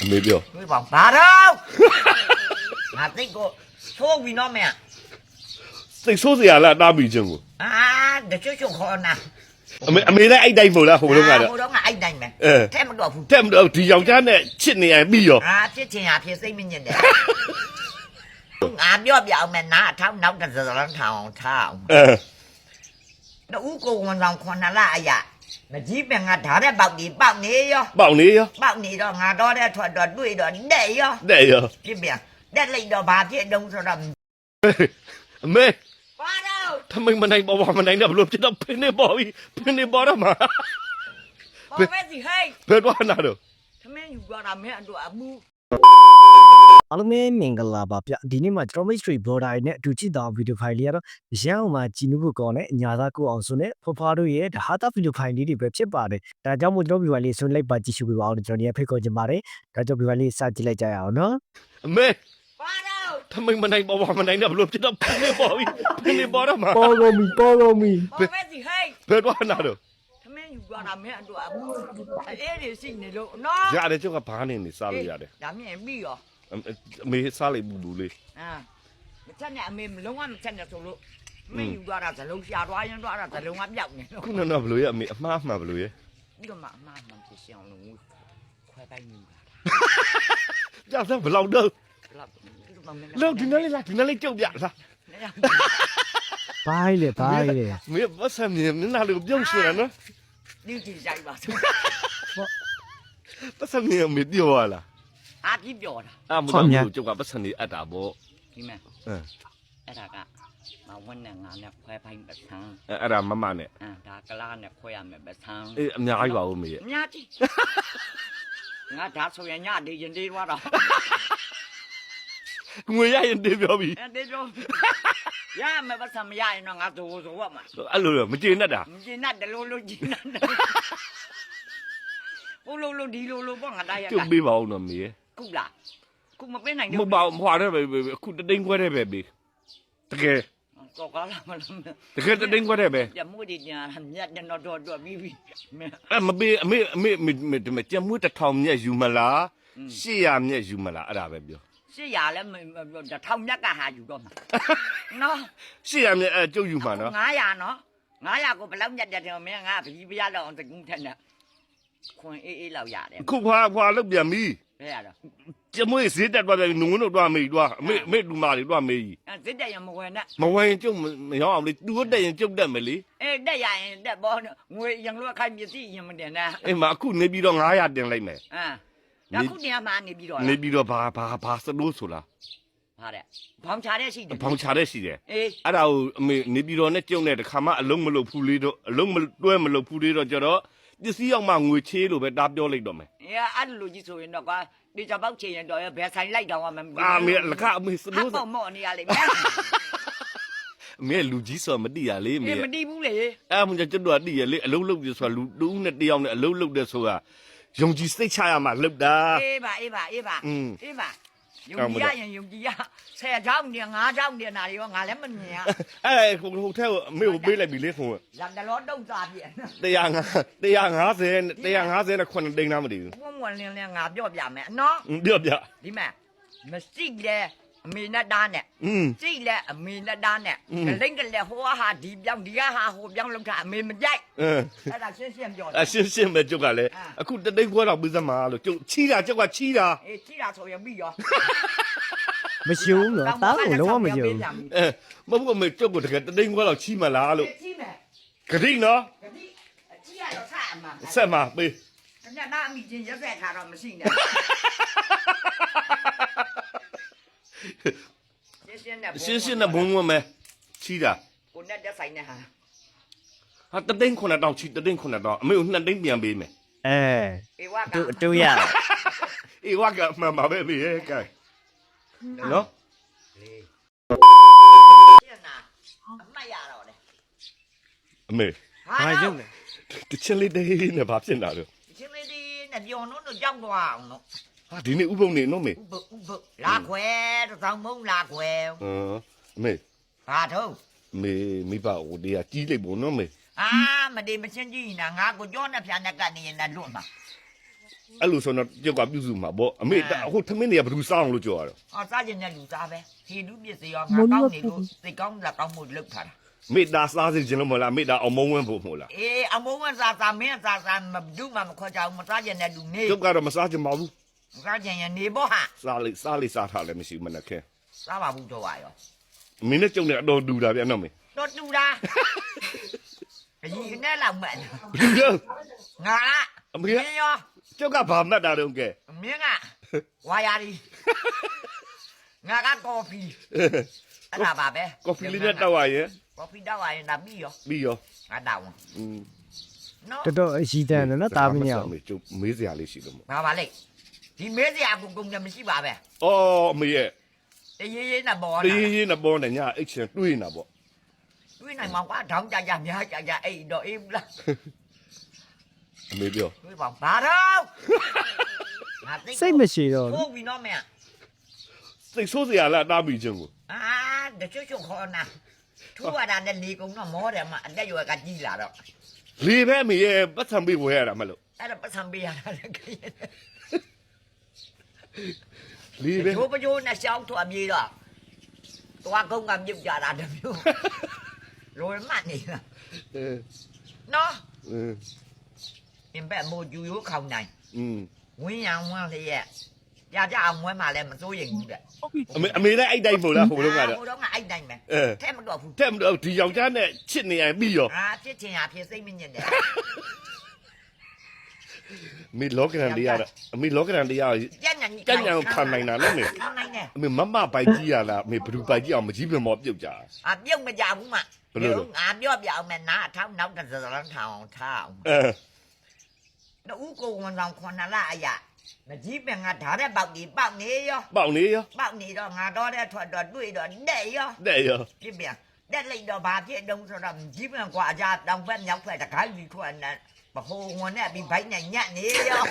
အမေပြောတွေးပါဘာတော့ငါသိကိုသိုးပြီးတော့မင်းစိတ်ဆိုးစရာလားတားမိချင်းကိုအာတချို့ချို့ခေါ်နာအမေအမေလည်းအဲ့တိုင်းမို့လားဟိုလုံးကတော့ ဟိုတော့ငါအဲ့တိုင်းပဲအဲ ထဲမတော့ဘူးတက်မတော့ဒီယောက်ျားနဲ့ချစ်နေရင်ပြီးရောအာဖြစ်ချင်ရဖြစ်စိတ်မညစ်တယ်ငါပြောပြအောင်မယ်နားအထောက်နောက်တစ်စရန်ထောင်ထောင်အဲတူကိုဝန်ဆောင်ခွန်နာလာအရာ မကြီးပင်ငါဓာတ်ပေါက်ဒီပေါက်နေရော ပေါက်နေရော ပေါက်နေတော့ငါတော့တဲ့ထွက်တော့တွေ့တော့တဲ့ရော တဲ့ရော ဖြစ်ပြန်တက်လိုက်တော့ဘာဖြစ်တုံးဆိုတော့ အမေ ဘာတော့ ทำไมမနိုင်ပေါ်ပါမနိုင်တော့ဘလို့ဖြစ်တော့ဖင်းနေပေါ်ပြီဖင်းနေပေါ်တော့မှာ ဘာပဲစီဟဲ့ ဘယ်တော့နာတော့ သမင်းယူကြတာမင်းအတွက်အမှု အားလုံးပဲမင်္ဂလာပါဗျဒီနေ့မှာကျွန်တော် Mystery Border နဲ့အတူကြည့်တော့ဗီဒီယိုဖိုင်လေးကတော့ရန်အောင်မှာကြည်နုဖို့ကောင်းတဲ့ညာသားကိုအောင်စုနဲ့ဖွားဖွားတို့ရဲ့ဒါဟာတာဗီဒီယိုဖိုင်လေးတွေပဲဖြစ်ပါတယ်ဒါကြောင့်မို့ကျွန်တော်ဗီဒီယိုလေးဆွလိုက်ပါကြည့်ရှုပေးပါအောင်ကျွန်တော်ဒီဖိတ်ခေါ်ချင်ပါတယ်ဒါကြောင့်ဗီဒီယိုလေးစကြည့်လိုက်ကြရအောင်နော် အမေ ဘာတော့ ทำไมမနိုင်ပေါ်ပါမနိုင်တော့ဘလို့ဖြစ်တော့ဖင်းနေပေါ်ပြီဖင်းနေပေါ်တော့မှာ ပေါ်ကုန်ပြီပေါ်ကုန်ပြီ ဘာပဲစီဟဲ့ ဘယ်တော့နာတော့ သမင်းယူကြတာမင်းအတွက်အမှုအေးတွေရှိနေလို့နော် ရတယ်ကျုပ်ကဘာနေနေစားလို့ရတယ် ဒါမြင်ပြီးရော အမေစားလိုက်ဘူးဘူးလေး အာမချက်နဲ့အမေလုံးဝမချက်နဲ့ဆိုလို့မင်းယူကြတာဇလုံးရှာသွားရင်သွားတာဇလုံးကပြောက်နေလို့ ခုနကတော့ ဘလို့ရအမေအမှားမှန်ဘလို့ရပြီးတော့မှအမှားမှန်ဖြစ်အောင်လို့ခွဲပိုင်းယူတာကြောက်စမ်းဘလောက်တော့လောက်ပြီးတော့မှမင်းလောက်ဒီနေ့လေးလားဒီနေ့လေးကြုတ်ပြလားဘိုင်းလေဘိုင်းလေမေဘာစမ်းနေမင်းနာလို့ပြုံးရှင်နော်ဒီကြည့်ကြိုက်ပါဆိုဘာစမ်းနေမေပြောရ လားအာပြီးပြောတာအမတော်ကျုပ်ကပတ်စံနေအပ်တာပေါ့ဒီမဲ့အဲအဲ့ဒါကမဝန်းနဲ့ငါနဲ့ခွဲပိုင်းပစံအဲ့ဒါမမနဲ့အာဒါကလားနဲ့ခွဲရမယ်ပစံအေးအများကြီးပါဦးမေရဲ့အများကြီးငါဒါဆိုရင်ညနေရင်တေးသွားတော့ငွေရရင်တေးပြောပြီအဲ့တေးပြောရမယ်ပစံမရရင်တော့ငါသိုးဆိုရမှာအဲ့လိုတော့မကျေနပ်တာမကျင်တတ်တယ်လို့လို့ကျင်တတ်တယ်ဟိုလိုလိုဒီလိုလိုပေါ့ငါတားရကျုပ်ပေးပါဦးတော့မေရဲ့ ခုလားခုမပေးနိုင်မတော့ဟုတ်ပါဘူးမဟွာတဲ့ပဲအခုတသိန်းခွဲတဲ့ပဲပေးတကယ်တော့ကားလာမလို့တကယ်တသိန်းခွဲတဲ့ပဲပြမှုဒီညာမြတ်တဲ့တော့တော့တော့ပြီးပြီမင်းအဲ့မပေးအမေအမေမေဒီမကြက်မွေးတစ်ထောင်မြက်ယူမလား800မြက်ယူမလားအဲ့ဒါပဲပြောရှစ်ရလဲတထောင်မြတ်ကဟာယူတော့မှာနော်800မြက်အဲ့ကျုပ်ယူမှာနော်900နော်900ကိုဘယ်လောက်မြတ်တယ်မင်းငါဘီးပြရတော့အောင်တကူးထက်နဲ့ခွန်အေးအေးလောက်ရတယ်ခုဖွာဖွာလောက်ပြန်ပြီ ဘယ်ရတော့ကျမွေးဈေးတက်သွားပြန်ပြီနုံတို့တော့မေးတော့အမေအမေလူမာတွေတော့မေးကြီးအဲစစ်တက်ရမဝင်နဲ့မဝင်ကျုပ်မရောအောင်လေသူတို့တက်ရင်ကျုပ်တက်မယ်လေအေးတက်ရရင်တက်ပေါ်ငွေရင်လို့ခိုင်းပစ္စည်းရင်မတင်နဲ့အေးမအခုနေပြီးတော့900တင်လိုက်မယ်အာဒါခုတင်မှနေပြီးတော့နေပြီးတော့ဘာဘာဘာစလို့ဆိုလားဟာတဲ့ဘောင်ချတဲ့ရှိတယ်ဘောင်ချတဲ့ရှိတယ်အေးအဲ့ဒါကိုအမေနေပြီးတော့နဲ့ကျုံနဲ့တခါမှအလုံးမလုပ်ဘူးလေးတော့အလုံးမတွဲမလုပ်ဘူးလေးတော့ကြတော့ ပစ္စည်းရောက်မှငွေချေးလို့ပဲတားပြောလိုက်တော့မယ်အေးအဲ့လိုကြီးဆိုရင်တော့ကွာဒီချပေါက်ချင်ရင်တော့ဘယ်ဆိုင်လိုက်တော့မှမအာမေလကအမေစဟာလို့ပေါ့မော့နေရလိမ့်မယ်အမေလူကြီးဆိုမတိရလေမေအေးမတီးဘူးလေအဲ့မှကျွန်တော်ကတိရလေအလုံးလုံးပြဆိုတာလူတူးနဲ့တယောက်နဲ့အလုံးလုံးတဲ့ဆိုတာယုံကြည်စိတ်ချရမှလှုပ်တာ အေးပါအေးပါအေးပါอืมအေးပါ ယုံကောင်းကြပါည်ရတော့ရင်ယုံကြည်ရဆယ်ချောင်းနေငါးချောင်းနေနာတွေရောငါလည်းမမြင်ရအဲ့ဟိုဟိုထဲကိုအမေကိုပေးလိုက်ပြီလေခုံလန်တလောတုံစားပြည့်150 150 150နဲ့9တိန်းလားမသိဘူးဝုံဝလင်းလင်းငါပြောပြမယ်နော်ပြောပြဒီမဲ့မရှိလေ အမေနဲ့တားနဲ့ อืม ကြည့်လေအမေနဲ့တားနဲ့ อืม ကလိမ့်ကလေးဟိုဟာဒီပြောင်းဒီကဟာဟိုပြောင်းလောက်တာအမေမကြိုက် အင်း အဲ့ဒါရှင်းရှင်းပြော အရှင်းရှင်းပဲကျုပ်ကလည်း အာ အခုတသိန်းခွဲတော့ပြီးစမှာလို့ကျုပ်ချီးတာကျုပ်ကချီးတာ အေးကြည့်တာဆိုရင်ပြီးရော မရှိဘူးနော်တားကိုလုံးဝမရှိဘူး အဲမဟုတ်ဘူးအမေကျုပ်ကတကယ်တသိန်းခွဲတော့ချီးမလားလို့ ကြည့်မယ် ဂရိနော် ကတိအကြည့်ရတော့ဆက်အမှန် ဆက်မှာပေး ခင်ဗျာနာအမိချင်းရက်ဆက်ထားတော့မရှိနဲ့ ရှင်းရှင်းနဲ့ရှင်းရှင်းနဲ့ဘုံဘုံပဲချီးတာကိုနဲ့တက်ဆိုင်နဲ့ဟာဟာတသိန်း9တောင်ချီးတသိန်း9တောင်အမေကို2သိန်းပြန်ပေးမယ်အဲအေဝါကတူတူရအေးဝါကမှန်ပါပဲမေရဲ့ကဲနော်ရှင်းနာအမှတ်ရတော့လေအမေဘာရုပ်လဲတချင်လေးတေးနဲ့ဘာဖြစ်လာတော့ရှင်းလေးဒီနဲ့ပြောင်းတော့ကြောက်သွားအောင်နော် ဟာဒီနေ့ဥပုံနေနော်မေဥပဥပလာခွဲတစ်ဆောင်မုံလာခွဲဟမ်အမေဘာထုံးမေမိဘဟိုတရားကြီးလိုက်ပုံနော်မေအာမဒီမချင်းကြီးနာငါကိုကြောနဲ့ဖြာနဲ့ကနေရင်လည်းလွတ်မှာအဲ့လိုဆိုတော့ကြောက်ကပြုစုမှာပေါ့အမေအခုထမင်းတွေကဘယ်သူစားအောင်လို့ကြောက်ရတော့အော်စားကျင်တဲ့လူစားပဲဖြေလူပစ္စည်းရောငါကောင်းနေလို့စိတ်ကောင်းလာကောင်းမှုလုပ်ထားတာမေတ္တာစားစေခြင်းလို့မဟုတ်လားမေတ္တာအောင်မုန်းဝန်းဖို့မဟုတ်လားအေးအမုန်းမစားစားမင်းစားစားမဘူးမှမခေါ်ကြဘူးမစားကျင်တဲ့လူနေကြောက်ကတော့မစားချင်ပါဘူး မစားကျင်ရင်နေပေါ့ဟာစားလိစားလိစားထားလည်းမရှိဘူးမနက်ခင်းစားပါဘူးတော့ပါရောမင်းနဲ့ကြုံနေအတော်တူတာဗျာနော်မေတော့တူတာအကြီးနဲ့လောက်မှန်ဘူးတော့ငါလားအမေမင်းရောကြောက်ကဘာမှတ်တာတော့ကဲမင်းကဝါယာရီငါကကော်ဖီအဲ့ဒါပါပဲကော်ဖီလေးနဲ့တောက်ရရင်ကော်ဖီတောက်ရရင်ဒါပြီးရောပြီးရောငါတောက်อืมနော်တော်တော်အရှိတန်တယ်နော်တာမင်းရအောင်မေကျုပ်မေးစရာလေးရှိလို့မို့ငါပါလေ ဒီမဲစရာကုကုံလည်းမရှိပါပဲအော်အမေရဲ့တရေရေးနဲ့ပေါ်တလာရေးရေးနဲ့ပေါ်နေညာအိတ်ချင်တွေးနေတာပေါ့တွေးနိုင်မှာကွာထောင်းကြကြများကြကြအဲ့တော့အေးဘူးလားအမေပြောတွေးပါဘာတော့ငါစိတ်မရှိတော့ဟုတ်ပြီနော်မင်းစိတ်ဆိုးစရာလားတားမိခြင်းကိုအာတချို့ချို့ခေါ်နာထူရတာနဲ့လေကုံတော့မောတယ်မအတက်ရွယ်ကကြီးလာတော့လေပဲအမေရဲ့ပတ်စံပေးဝဲရတာမလို့အဲ့ဒါပတ်စံပေးရတာလည်းခရင် လေပဲချိုးပချိုးနဲ့ရှောင်းထွက်ပြေးတော့သွားကုန်းကမြုပ်ကြတာတမျိုးလိုမှတ်နေလားအဲနော်အင်းအင်ဘက်မိုဂျူရိုးခေါင်နိုင်อืมဝင်းရံဝန်းလျက်ကြကြအောင်ဝဲမှလည်းမစိုးရင်ဘူးတဲ့အမေအမေလည်းအိုက်တိုင်းမို့လားဟိုလုံးကတော့ဟိုတော့ကအဲ့တိုင်းပဲအဲထဲမတော့ဘူးတက်မတော့ဒီယောက်ျားနဲ့ချစ်နေရင်ပြီးရောအာဖြစ်ချင်ဟာဖြစ်စိတ်မညစ်တယ် အမေလောကရန်တရားတော့အမေလောကရန်တရားကြက်ညံကြီးကြက်ညံကိုခံနိုင်တာနော်မေခံနိုင်တယ်အမေမမပိုက်ကြီးရလားအမေဘလူပိုက်ကြီးအောင်မကြီးပင်မောပြုတ်ကြအာပြုတ်မကြဘူးမဘယ်လိုလဲငါပြောပြအောင်မယ်နားအထောက်နောက်တစ်စစလန်းထောင်အောင်ထားအောင်အဲတူကိုဝန်ဆောင်ခွန်နလာအရာမကြီးပင်ငါဓာတ်တဲ့ပေါက်ဒီပေါက်နေရောပေါက်နေရောပေါက်နေတော့ငါတော့တဲ့ထွက်တော့တွေ့တော့တဲ့ရောတဲ့ရောပြပြန် တက်လိုက်တော့ဘာဖြစ်တုံးဆိုတော့မကြီးပင်ကွာအကြတောင်ဘက်မြောက်ဘက်တခိုင်းပြီးထွက်နေဘဟိုဝန်နဲ့ပြီးဘိုက်နဲ့ညက်နေရော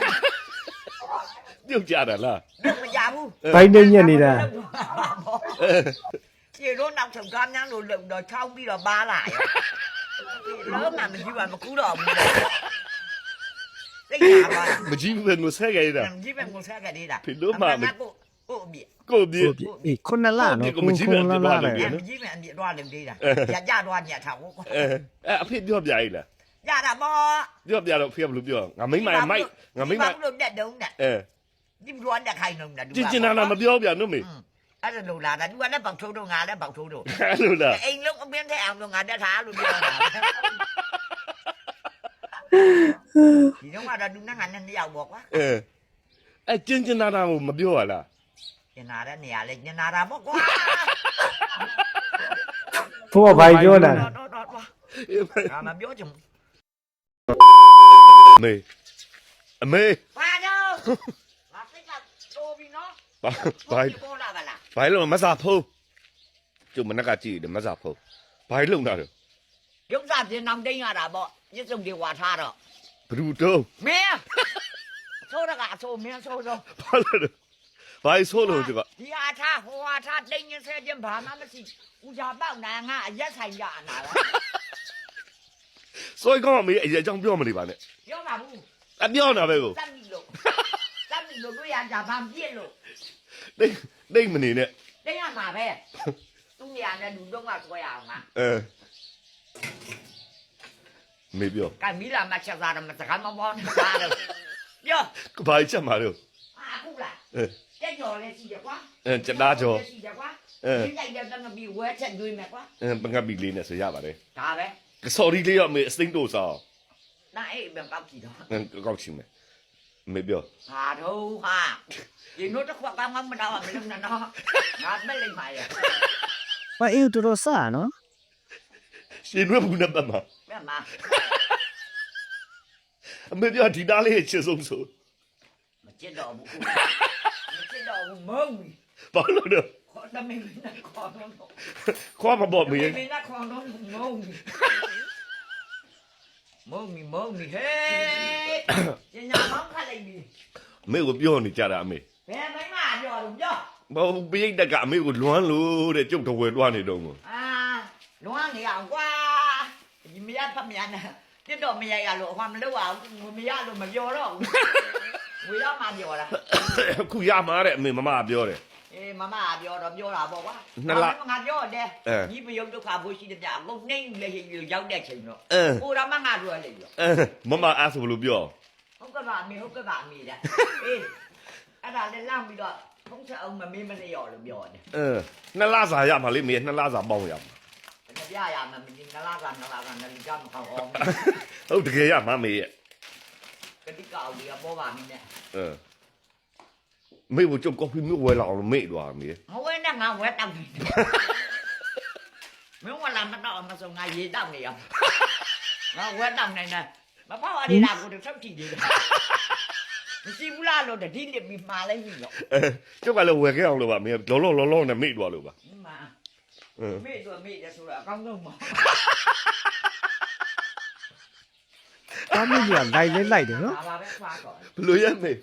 ပြုတ်ကြတာလားပြုတ်မကြဘူးဘိုင်းနေညက်နေတာအဲခြေတော့နောက်ဆုံးကားများလို့လုံတော့ချောင်းပြီးတော့ပါလာရောလုံးမှမ ကြည့်ပါမကူတော့ဘူးသိရပါမကြီးပင်ကိုဆက်ခဲ့ရတာမကြည့်ပဲကိုဆက်ကြသေးတာဖြစ်လို့မှမကိုကိုအပြည့်ကိုပြေဟုတ်ပြီအေးခုနလနော်ကိုခုမကြည့်ခုပဲနပြလသွားတယ်လေဗျာမကြည့်ပဲအပြည့်တော့လုံသေးတာကြကြတော့ညက်ထားဘူးကွာအဲအဲအဖေပြောပြရည်လားရတာပေါ့ပြောပြတော့ဖေကဘယ်လိုပြောငါမိမမိုက်ငါမိမဘာလို့တက်တုံးနဲ့အဲဒီဘလောနဲ့ခိုင်းတော့တာကျင်ကျင်နာနာမပြောပြနော်မေအဲ့ဒါလို့လာတာသူကလည်းပေါက်ထိုးတော့ငါလည်းပေါက်ထိုးတော့အဲ့လိုလားအိမ်လုံးအပင်းထဲအောင်လို့ငါတက်ထားလို့ပြောတာဒီတော့ကတော့သူနဲ့ငါနဲ့နှစ်ယောက်ပေါ့ကွာအဲအဲကျင်ကျင်နာနာကိုမပြောရလား ညနာတဲ့နေရာလဲညနာတာပေါ့ကွာဖို့ကဘိုင်းပြောတာတော့တော့တော့ငါမပြောချင်ဘူးအမေအမေဘာတော့ငါစိတ်ကတိုးပြီနော်ဘာဘာပေါ်လာပါလားဘာလို့မစားဖိုးကျုပ်မနက်ကကြည့်တယ်မစားဖိုး ဘာလို့လုံတာလဲရုပ်စားပြင်းအောင်တင်းရတာပေါ့ပြစ်စုံတွေဝါထားတော့ဘလူတော့မင်းဆိုးရကအဆိုးမင်းဆိုးတော့ဘာလို့ဘာဆိုးလို့ကျကဒီအားထားဟိုအားထားတိန်ရင်ဆဲခြင်းဘာမှမရှိဦးကြပေါက်နိုင်ငါအရက်ဆိုင်ရနာလားစိုးကောင်းအမေအရင်အကြောင်းပြောမနေပါနဲ့ပြောပါဘူးအပြောနေတာပဲကိုတတ်ပြီလို့တတ်ပြီလို့တို့ရကြဘာပြစ်လို့တိတ်တိတ်မနေနဲ့တင်းရမှာပဲသူညာနဲ့လူတော့ကဆွဲရအောင်ငါအဲမေပြောကမီလာမချက်စားတယ်မစကားမပေါ်နဲ့စားတယ်ပြောဘာချက်မှာတော့အခုလားအဲ တက်ကြော်လေးရှိတယ်ကွာအဲကျတားကြော်ရှိတယ်ကွာအဲဒီလိုက်တဲ့တငပီဝဲချက်တွေးမယ်ကွာအဲပငတ်ပီလေးနဲ့ဆိုရပါတယ်ဒါပဲဆော်ဒီလေးရောအမေအစိမ့်တို့စားနားအိမ်ပြန်ကောက်ကြည့်တော့အဲကောက်ချင်မယ်အမေပြောဟာတော့ဟာဒီနို့တစ်ခွက်ကောင်းကောင်းမတော့မလုံးနဲ့နော်ငါမက်လိုက်ပါရဲ့ဘာအေးတော်တော်စားနော်ရှင်ရွက်ဘူးနဲ့ပတ်မှာပြန်မအမေပြောဒီသားလေးရဲ့ချစ်ဆုံးဆိုမချစ်တော့ဘူး မချစ်တော့ဘူးမုံဘူးဘာလို့တော့ခေါ်တမင်းနဲ့ခေါ်တော့ခွာမပေါ်မေမင်းနဲ့ခေါ်တော့မုံဘူးမုံမီမုံမီဟေးညညာမောင်းခတ်လိုက်ပြီအမေကိုပြောနေကြတာအမေဘယ်မိုင်းမပြောလို့ပြောဘာပိတ်တက်ကအမေကိုလွမ်းလို့တဲ့ကျုပ်တော်ဝဲတွားနေတော့ကိုအာလွမ်းနေအောင်ကွာဒီမရဖတ်မြန်နဲ့တစ်တော့မရရလို့အခွာမလုပ်အောင်မရလို့မပြောတော့ဘူး ငွေတော့မှပြောတာအခုရမှာတဲ့အမေမမပြောတယ် အေးမမကပြောတော့ပြောတာပေါ့ကွာနှစ်လငါပြောတယ်အဲညီမယုံဒုက္ခဘိုးရှိတဲ့ပြအကုန်နှိမ့်လေရောက်တဲ့ချိန်တော့အဲဟိုတော့မငါတို့လေရောအဲမမအားဆိုဘယ်လိုပြောဟုတ်ကဲ့ပါအမေဟုတ်ကဲ့ပါအမေတဲ့အေးအဲ့ဒါလည်းလမ်းပြီးတော့ဖုန်းချက်အောင်မမေးမလျော်လို့ပြောတယ်အဲနှစ်လစာရမှာလေမေနှစ်လစာပေါင်းရမှာတပြရမှာမင်းနလာကနလာကနလီကမကောင်းအောင်ဟုတ်တကယ်ရမှာမေရဲ့ ကတိကောက်ဒီကပေါ်ပါမင်းနဲ့အဲမေဘကျုပ်ကော်ဖီမျိုးဝယ်လာအောင်မေ့သွားမေငဝဲနဲ့ငါဝဲတောက်နေမင်းဝလာမတော့မဆုံးငါရေတောက်နေရငါဝဲတောက်နေနေမပေါ့အရီလာကိုတော့ထုတ်ကြည့်တယ်မရှိဘူးလားလို့တတိလစ်ပြီးမှားလိုက်ပြီတော့အဲကျုပ်ကလည်းဝယ်ခဲ့အောင်လို့ပါမေလောလောလောလောနဲ့မေ့သွားလို့ပါဒီမှာအဲမေ့ဆိုမေ့တယ်ဆိုတော့အကောင်းဆုံးပါ တားမိကြီးကလိုက်လဲလိုက်တယ်နော်ဒါပါပဲခွာတော့ဘယ်လိုရမေ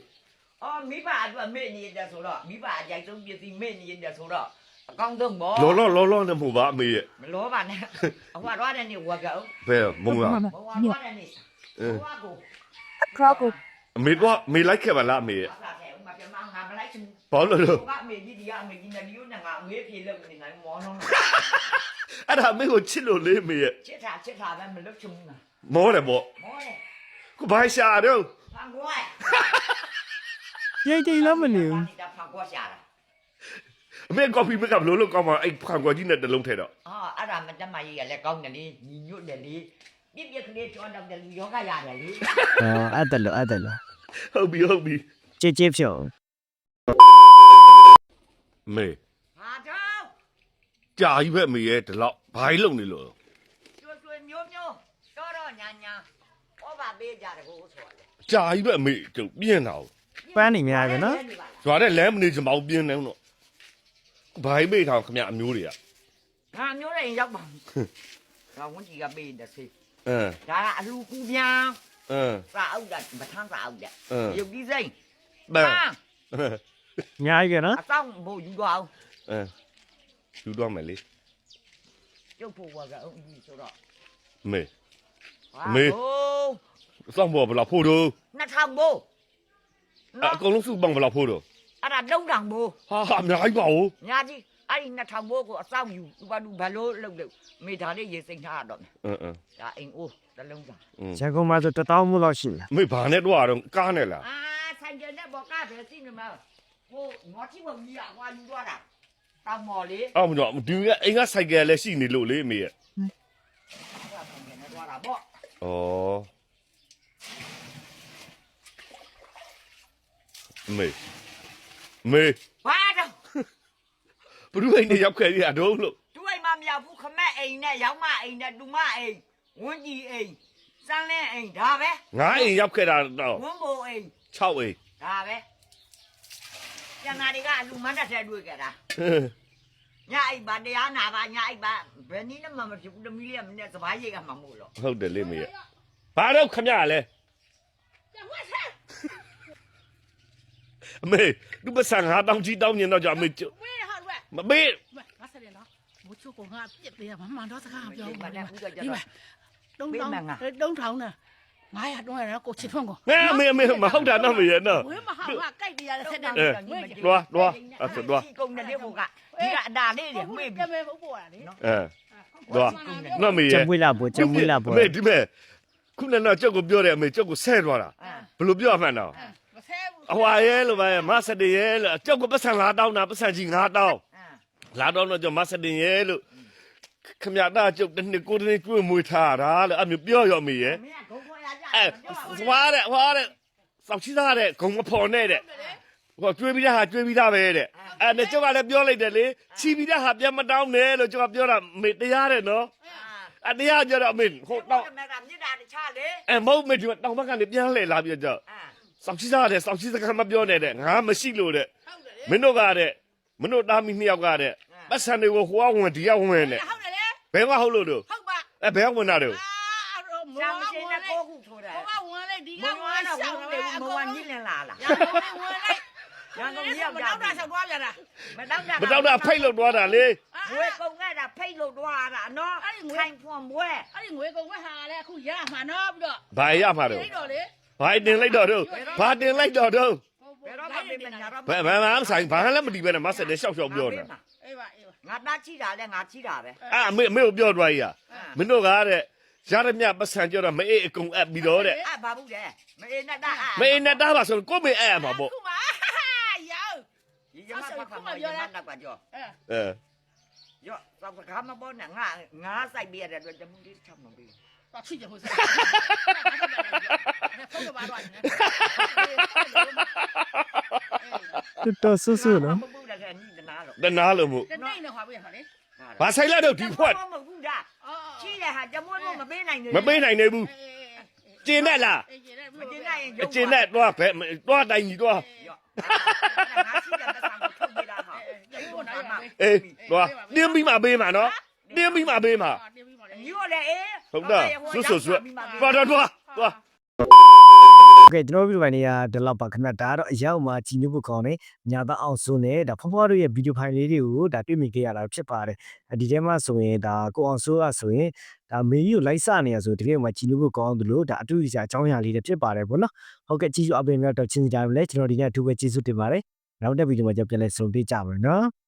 အော်မိဘအတွက်မေ့နေတယ်ဆိုတော့မိဘအကြိုက်ဆုံးပစ္စည်းမေ့နေတယ်ဆိုတော့အကောင်းဆုံးပေါ့လောလောလောလောနဲ့မဟုတ်ပါအမေရဲ့မလောပါနဲ့အဟွာတော့တဲ့နေဝကောဘယ်မုံလားဘဝတော့တဲ့နေဘဝကို Croco အမေတော့မေလိုက်ခဲ့ပါလားအမေရဲ့အဖလာခဲ့ဥမာပြမငါမလိုက်ချင်ဘာလို့လဲဘုကအမေကြီးဒီကအမေကြီးနဲ့ဒီကိုငါအမေပြေလို့နေငါမောလုံးအဲ့ဒါအမေကိုချစ်လို့လေမေရဲ့ချစ်တာချစ်တာပဲမလွတ်ချင်ဘူးငါ မောတယ်ပေါ့မောတယ်ကိုဘိုင်ရှာတော့ဖန်ကွာကြိတ်ကြိတ်လည်းမနေဘူးဒါဖန်ကွာရှာတာအမေကော်ဖီမကဘလို့လို့ကောင်းမှာအဲ့ခံကွာကြီးနဲ့တလုံးထဲတော့အာအဲ့ဒါမတမကြီးကလည်းကောင်းတယ်လေညီညွတ်တယ်လေပြစ်ပြက်ကလေးကျွမ်းတော့တယ်လူယောဂရတယ်လေအော်အဲ့တယ်လို့အဲ့တယ်လို့ဟုတ်ပြီဟုတ်ပြီကြိတ်ကြိတ်ဖြုတ်မေဟာတော့ကြာကြီးပဲအမေရဲ့ဒီလောက်ဘာကြီးလုံနေလို့ကျွတ်ကျွတ်မျိုးမျိုးတော့တော့ ညာညာဟောပါပေးကြတယ်ကိုဆိုတယ်ကြာကြီးပဲအမေကျုပ်ပြင်းတာကိုပန်းနေများပဲနော်ဇွာတဲ့လမ်းမနေချင်ပါဘူးပြင်းနေတော့ဘာကြီးမေးထားခမအမျိုးတွေကငါမျိုးလည်းရောက်ပါတော့ဝန်ကြီးကပေးတယ်စေအင်းဒါကအလူကူပြန်အင်းစာအုပ်တာမထမ်းစာအုပ်တဲ့အင်းရုပ်ကြီးစိမ့်ဘယ်ဟာအများကြီးကနော်အဆောင်ဘို့ယူတော့အင်းယူတော့မယ်လေကျုပ်ဖို့ဝကအုပ်ကြီးဆိုတော့မေ ဟာမေဟိုးစောင့်ဖို့ဘယ်လောက်ဖို့တော့နှစ်ထောင်ဘို့အကုန်လုံးစုပေါင်းဘယ်လောက်ဖို့တော့အဲ့ဒါတုံးတောင်ဘို့ဟာဟာအများကြီးပါဦးညာကြီးအဲ့ဒီနှစ်ထောင်ဘို့ကိုအဆောင်ယူသူဘာလူဘလို့လုပ်လို့မိသားလေးရေစိမ့်ထားရတော့မယ်အင်းအင်းဒါအိမ်အိုးတစ်လုံးသာရန်ကုန်မှာဆိုတစ်တောင်းမှုလောက်ရှိတယ်မေဘာနဲ့တော့တော့ကားနဲ့လားအာဆိုင်ကျတဲ့ဘောကပဲစီနေမှာဟိုငေါ်ချီဘကြီးကဟွာယူတော့တာတောင်မော်လေးအော်မတော့ဒီကအိမ်ကဆိုင်ကယ်လည်းရှိနေလို့လေအမေရဲ့ဟွာဆိုင်ကျနေတော့တာပေါ့ ဩမေမေဘာတော့ဘ누구အိမ်နဲ့ရောက်ခဲ့ရတော့လို့သူအိမ်မမြောက်ဘူးခမက်အိမ်နဲ့ရောက်မအိမ်နဲ့ဒူမအိမ်ဝန်းကြီးအိမ်စမ်းလင်းအိမ်ဒါပဲငါအိမ်ရောက်ခဲ့တာတော့ဝန်းဘိုအိမ်6အိမ်ဒါပဲကျန်တာတွေကအလူမန်းတက်တဲ့တွေ့ကြတာ ညအိပ်ပါတရားနာပါညအိပ်ပါဘယ်နည်းနဲ့မှမဖြစ်ဘူးတမီးလေးကမင်းနဲ့စပားရိတ်ကမှမို့လို့ဟုတ်တယ်လေမေရဘာတော့ခမရလဲအမေသူပစံဟာတောင်းချီတောင်းညင်တော့ကြအမေကျဝေးဟာလွယ်မမေငါဆက်တယ်နော်မိုးချိုကငါပြစ်ပေးရမမှန်တော့စကားပြောဘူးဒီမှာတုံးတောင်းတုံးထောင်းတာ 900တော့ရကိုချစ်ဖုန်းကိုငါမေမေမဟုတ်တာနော်မေရနော်ဝင်းမဟာကကြိုက်တရားဆက်တယ်ငွေကြီးလွားလွားအဲ့ဆိုလွားဒီကုန်းတဲ့ဘုကဒီကအတာလေးတွေမေ့ပြီတမဲဘုပေါ်တာလေနော်အဲလွားနော်မေရကျမွေးလာဘောကျမွေးလာဘောမေဒီမေခုနကကြောက်ကိုပြောတယ်အမေကြောက်ကိုဆဲသွားတာဘယ်လိုပြောမှန်းတော့မဆဲဘူးအဟွာရဲလို့ပဲမဆက်တရဲလို့ကြောက်ကိုပတ်စံလာတောင်းတာပတ်စံကြီး9တောင်းလာတော့တော့ကျွန်မစတင်ရဲလို့ခမရတာကျုပ်တနှစ်ကိုတနှစ်ကျွေးမွေးထားတာလို့အမျိုးပြောရမေရဲ့ မင်းကဂုံခွာရကြအဲဟွာတဲ့ဟွာတဲ့စောက်ချသားတဲ့ဂုံမဖော်နဲ့တဲ့ဟောကျွေးပြီးသားဟာကျွေးပြီးသားပဲတဲ့အဲနဲ့ကြောက်ကလည်းပြောလိုက်တယ်လေချီပြီးသားဟာပြန်မတောင်းနဲ့လို့ကြောက်ကပြောတာမေတရားတဲ့နော်အတရားကြတော့အမေဟိုဟိုတောတော့င်းမကမြစ်တာတခြားလေအဲမဟုတ်မေဒီတောင်းဘက်ကနေပြန်လှည့်လာပြီးတော့အာစောက်ချသားတဲ့စောက်ချစကားမပြောနဲ့တဲ့ငါမရှိလို့တဲ့ဟုတ်တယ်မင်းတို့ကတဲ့မင်းတို့သားမီးနှစ်ယောက်ကတဲ့ပတ်စံတွေကိုဟိုကဝင်ဒီကဝင်တဲ့ဟုတ်တယ်လေဘယ်ကဟုတ်လို့တို့ဟုတ်ပါအဲဘယ်ကဝင်တာတို့အာတော့ ရှာမောမရှင်ဝင်နဲ့လေကိုခုထိုးတယ်ဟောကဝင်လေဒီကမဝဝါင်တော့ရှောဝင်းင်းလေလေအမကုန်ဝါလုံးညစ်လင်လာလားရတော့ဝင်လေရန်ကုန်ဒီရောက်မကြတော့တာဆောက်သွားပြန်တာမတော့တာမတော့တာဖိတ်လို့သွားတာလေငွေကုန်ခဲ့တာဖိတ်လို့သွားတာနော်ခိုင်ဖွန်ဘွဲအဲ့ဒီငွေကုန်ဝက်ဟာလေအခုရမှာနော်ပြီးတော့ဘာရမှာတော့အဲ့တော့လေဘာဘာတင်လိုက်တော့တော့ဘာတင်လိုက်တော့တော့ဘယ်တော့မှပြင်မညာတော့ဘယ်ဘယ်မှမဆိုင်ဘာလည်းမတည်ပဲနဲ့မဆက်နဲ့ရှောက်ရှောက်ပြောနေတာအေးပါအေးပါငါသားချိတာလဲငါချိတာပဲအာအမေအမေကိုပြောသွားကြီးอ่ะမင်းတို့ကားတဲ့ ရရမြပတ်စံပြောတော့မအေးအကုန်အပ်ပြီးတော့တဲ့အဲ့ဘာဘူးလဲမအေးနဲ့တာမအေးနဲ့တားပါဆိုကိုမေအဲ့ရမှာပေါ့ခုမှာရောဒီကျမပတ်ခါမရမနောက်ကကြောအဲအဲရောသောက်ခါမပေါ်နဲ့ငါငါစိုက်ပြရတဲ့အတွက်တမှုလေးချမပြီးတော့ချစ်ကြဟိုစားဖုန်းကပါတော့နေတော်တော်ဆူဆူနော်မဘူးလည်းနီးတနာတော့တနာလို့မို့တနေ့နဲ့ဟွာပေးမှာလေဘာဆိုင်လိုက်တော့ဒီဖွက်မဟုတ်ဘူးဒါ အော်ချိတဲ့ဟာတမွေးမမပေးနိုင်ဘူးမပေးနိုင်နေဘူးအေးကျင်းနဲ့လားအေးကျင်းမကျင်းနိုင်ရင်အကျင်းနဲ့တော့ဘယ်တော့တိုင်ကြီးတော့ရောငါရှိတဲ့ပတ်စံကိုထုတ်ပြတာဟာအဲ့ဘုံသားမအေးတော့တင်းပြီးမှပေးမှာနော်တင်းပြီးမှပေးမှာတင်းပြီးပါလေညို့လေအေးဟုတ်တာဆွဆွဆွတော့တော့တော့ ကဲ့ကျွန်တော်ဗီဒီယိုဖိုင်လေးကဒီလောက်ပါခင်ဗျာဒါကတော့အရောက်မှာကြည်ညိုဖို့ကောင်းတယ်ညာသားအောင်စွန်းနဲ့ဒါဖွားဖွားတို့ရဲ့ဗီဒီယိုဖိုင်လေးတွေကိုဒါတွေ့မြင်ခဲ့ရတာဖြစ်ပါတယ်ဒီထဲမှာဆိုရင်ဒါကိုအောင်စိုးကဆိုရင်ဒါမေကြီးကိုလိုက်စနေရဆိုဒီထဲမှာကြည်ညိုဖို့ကောင်းတယ်လို့ဒါအတူတူအကြောင်းအရာလေးတွေဖြစ်ပါတယ်ဗောနော်ဟုတ်ကဲ့ကြည့်ရှုအပြင်များတော့ချင်းစီတိုင်းလည်းကျွန်တော်ဒီနေ့အထူးပဲကျေးဇူးတင်ပါတယ်နောက်တဲ့ဗီဒီယိုမှာကြောက်ပြန်လဲဆုံတွေ့ကြပါမယ်နော်